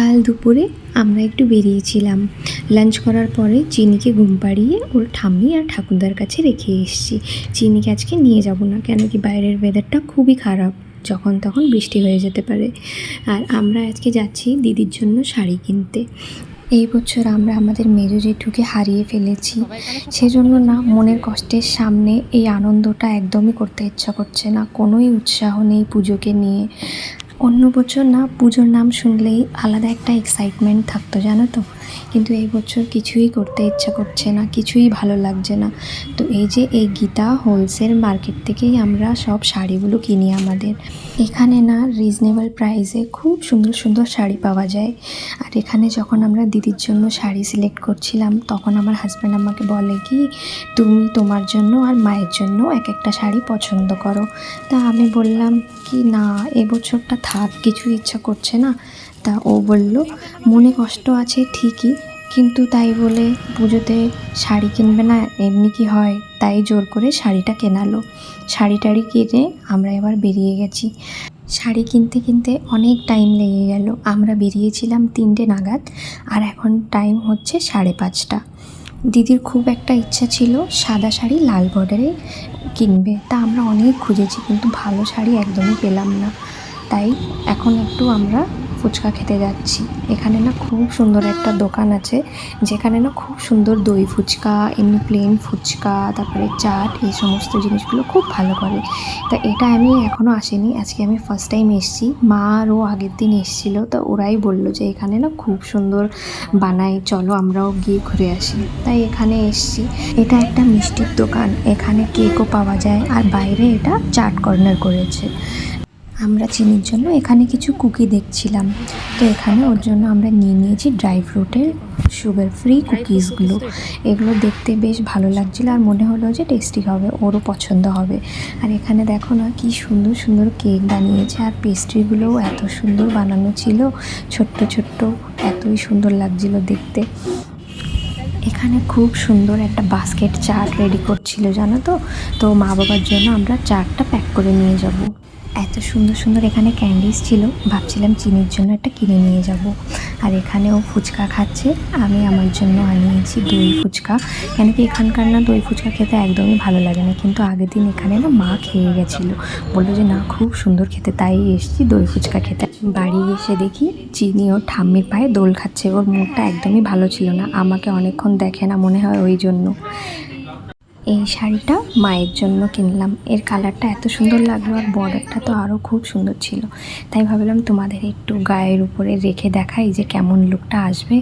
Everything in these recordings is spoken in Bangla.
কাল দুপুরে আমরা একটু বেরিয়েছিলাম। লাঞ্চ করার পরে চিনিকে ঘুম পাড়িয়ে ওর ঠাম্মি আর ঠাকুরদার কাছে রেখে এসেছি। চিনিকে আজকে নিয়ে যাব না কেন কি বাইরের ওয়েদারটা খুবই খারাপ, যখন তখন বৃষ্টি হয়ে যেতে পারে। আর আমরা আজকে যাচ্ছি দিদির জন্য শাড়ি কিনতে। এই বছর আমরা আমাদের মেজো জেঠুকে হারিয়ে ফেলেছি। সেজন্য না, মনের কষ্টের সামনে এই আনন্দটা একদমই করতে ইচ্ছা করছে না। কোনোই উৎসাহ নেই পুজোকে নিয়ে। অন্য বছর না, পুজোর নাম শুনলেই আলাদা একটা এক্সাইটমেন্ট থাকতো, জানো তো? কিন্তু এই বছর কিছুই করতে ইচ্ছা করছে না, কিছুই ভালো লাগছে না। তো এই যে এই গীতা হোলসেল মার্কেট থেকেই আমরা সব শাড়িগুলো কিনি আমাদের। এখানে না রিজনেবল প্রাইসে খুব সুন্দর সুন্দর শাড়ি পাওয়া যায়। আর এখানে যখন আমরা দিদির জন্য শাড়ি সিলেক্ট করছিলাম, তখন আমার হাজব্যান্ড আমাকে বলে কি, তুমি তোমার জন্য আর মায়ের জন্য এক একটা শাড়ি পছন্দ করো। তা আমি বললাম কি, না, এবছরটা থাক, কিছু ইচ্ছা করছে না। তা ও বলল, মনে কষ্ট আছে ঠিকই, কিন্তু তাই বলে পুজোতে শাড়ি কিনবে না, এমনি কি হয়? তাই জোর করে শাড়িটা কেনালো। শাড়ি টাড়ি কিনে আমরা এবার বেরিয়ে গেছি। শাড়ি কিনতে কিনতে অনেক টাইম লেগে গেল। আমরা বেরিয়েছিলাম তিনটে নাগাদ, আর এখন টাইম হচ্ছে সাড়ে পাঁচটা। দিদির খুব একটা ইচ্ছা ছিল সাদা শাড়ি লাল বর্ডারে কিনবে। তা আমরা অনেক খুঁজেছি, কিন্তু ভালো শাড়ি একদমই পেলাম না। তাই এখন একটু আমরা ফুচকা খেতে যাচ্ছি। এখানে না খুব সুন্দর একটা দোকান আছে, যেখানে না খুব সুন্দর দই ফুচকা, এমনি প্লেন ফুচকা, তারপরে চাট, এই সমস্ত জিনিসগুলো খুব ভালো করে। তা এটা আমি এখনও আসিনি, আজকে আমি ফার্স্ট টাইম এসেছি। মা আরও আগের দিন এসেছিল, তো ওরাই বলল যে এখানে না খুব সুন্দর বানায়, চলো আমরাও গিয়ে ঘুরে আসি। তাই এখানে এসেছি। এটা একটা মিষ্টির দোকান, এখানে কেকও পাওয়া যায়, আর বাইরে এটা চাট কর্নার করেছে। আমরা চিনির জন্য এখানে কিছু কুকি দেখছিলাম। তো এখানে ওর জন্য আমরা নিয়ে নিয়েছি ড্রাই ফ্রুটের সুগার ফ্রি কুকিজগুলো। এগুলো দেখতে বেশ ভালো লাগছিল আর মনে হলো যে টেস্টি হবে, ওরও পছন্দ হবে। আর এখানে দেখো না কি সুন্দর সুন্দর কেক বানিয়েছে আর পেস্ট্রিগুলোও এত সুন্দর বানানো ছিল, ছোট্ট ছোট্ট, এতই সুন্দর লাগছিল দেখতে। এখানে খুব সুন্দর একটা বাস্কেট চাট রেডি করছিল, জানো তো? তো মা বাবার জন্য আমরা চাটটা প্যাক করে নিয়ে যাব। এত সুন্দর সুন্দর এখানে ক্যান্ডিস ছিল। ভাবছিলাম চিনির জন্য একটা কিনে নিয়ে যাব। আর এখানেও ফুচকা খাচ্ছে। আমি আমার জন্য আনিয়েছি দই ফুচকা। কেন কি এখানকার না দই ফুচকা খেতে একদমই ভালো লাগে না। কিন্তু আগের দিন এখানে না মা খেয়ে গেছিল। বলল যে, না, খুব সুন্দর খেতে। তাই এসেছি দই ফুচকা খেতে। বাড়ি এসে দেখি চিনি ও ঠাম্মির পায়ে দোল খাচ্ছে। ওর মুডটা একদমই ভালো ছিল না। আমাকে অনেকক্ষণ দেখে না মনে হয় ওই জন্য। এই শাড়িটা মায়ের জন্য কিনলাম। এর কালারটা এত সুন্দর লাগল আর বর্ডারটা তো আরও খুব সুন্দর ছিল। তাই ভাবলাম তোমাদের একটু গায়ের উপরে রেখে দেখাই যে কেমন লুকটা আসবে।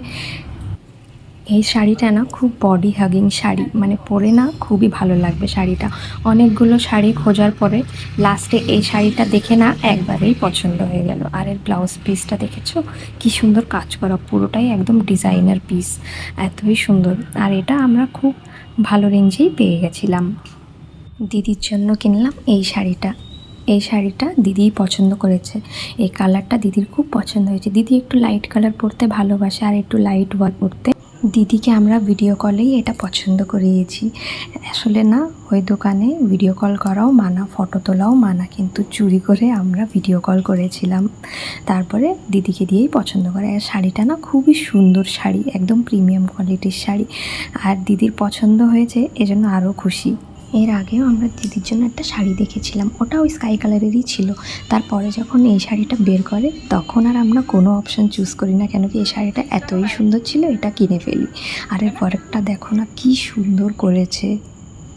এই শাড়িটা না খুব বডি হাগিং শাড়ি মানে পরে না খুবই ভালো লাগবে শাড়িটা। অনেকগুলো শাড়ি খোঁজার পরে লাস্টে এই শাড়িটা দেখে না একবারেই পছন্দ হয়ে গেল। আর এর ব্লাউজ পিসটা দেখেছ? কি সুন্দর কাজ করা, পুরোটাই একদম ডিজাইনার পিস এতই সুন্দর। আর এটা আমরা খুব ভালো রেঞ্জেই পেয়ে গেছিলাম। দিদির জন্য কিনলাম এই শাড়িটা। এই শাড়িটা দিদিই পছন্দ করেছে। এই কালারটা দিদির খুব পছন্দ হয়েছে। দিদি একটু লাইট কালার পরতে ভালোবাসে আর একটু লাইট ওয়াল পরতে। দিদিকে আমরা ভিডিও কলেই এটা পছন্দ করিয়েছি। আসলে না, ওই দোকানে ভিডিও কল করাও মানা ফটো তোলাও মানা, কিন্তু চুরি করে আমরা ভিডিও কল করেছিলাম। তারপরে দিদিকে দিয়েই পছন্দ করে। আর শাড়িটা না খুবই সুন্দর শাড়ি, একদম প্রিমিয়াম কোয়ালিটির শাড়ি। আর দিদির পছন্দ হয়েছে, এজন্য আরও খুশি। এর আগেও আমরা দিদির জন্য একটা শাড়ি দেখেছিলাম, ওটাও স্কাই কালারেরই ছিল। তারপরে যখন এই শাড়িটা বের করে, তখন আর আমরা কোনো অপশান চুজ করি না, কেন কি এই শাড়িটা এতই সুন্দর ছিল, এটা কিনে ফেলি। আর এর পরেরটা দেখো না, কি সুন্দর করেছে।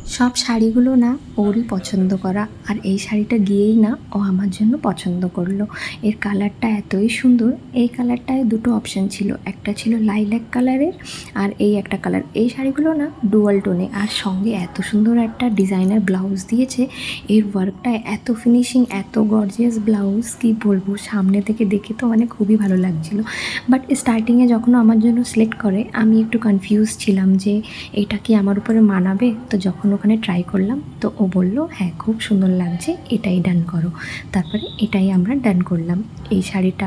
সব শাড়িগুলো না ওরই পছন্দ করা। আর এই শাড়িটা গিয়েই না ও আমার জন্য পছন্দ করল। এর কালারটা এতই সুন্দর, এই কালারটায় দুটো অপশান ছিল। একটা ছিল লাইল্যাক কালারের আর এই একটা কালার। এই শাড়িগুলো না ডুয়াল টোনে আর সঙ্গে এত সুন্দর একটা ডিজাইনার ব্লাউজ দিয়েছে। এর ওয়ার্কটা এত ফিনিশিং এত গর্জিয়াস ব্লাউজ কি বলব? সামনে থেকে দেখে তো মানে খুবই ভালো লাগছিল। বাট স্টার্টিংয়ে যখন আমার জন্য সিলেক্ট করে, আমি একটু কনফিউজ ছিলাম যে এটা কি আমার উপরে মানাবে? তো যখন ওখানে ট্রাই করলাম। তো ও বলল হ্যাঁ খুব সুন্দর লাগছে, এটাই ডান করো। তারপরে এটাই আমরা ডান করলাম। এই শাড়িটা,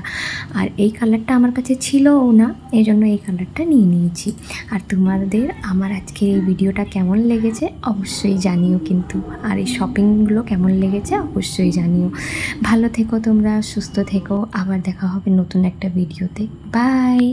আর এই কালারটা আমার কাছে ছিলও না এই জন্য এই কালারটা নিয়ে নিয়েছি। আর তোমাদের, আমার আজকের এই ভিডিওটা কেমন লেগেছে অবশ্যই জানিও কিন্তু। আর এই শপিংগুলো কেমন লেগেছে অবশ্যই জানিও। ভালো থেকো তোমরা, সুস্থ থেকো। আবার দেখা হবে নতুন একটা ভিডিওতে। বাই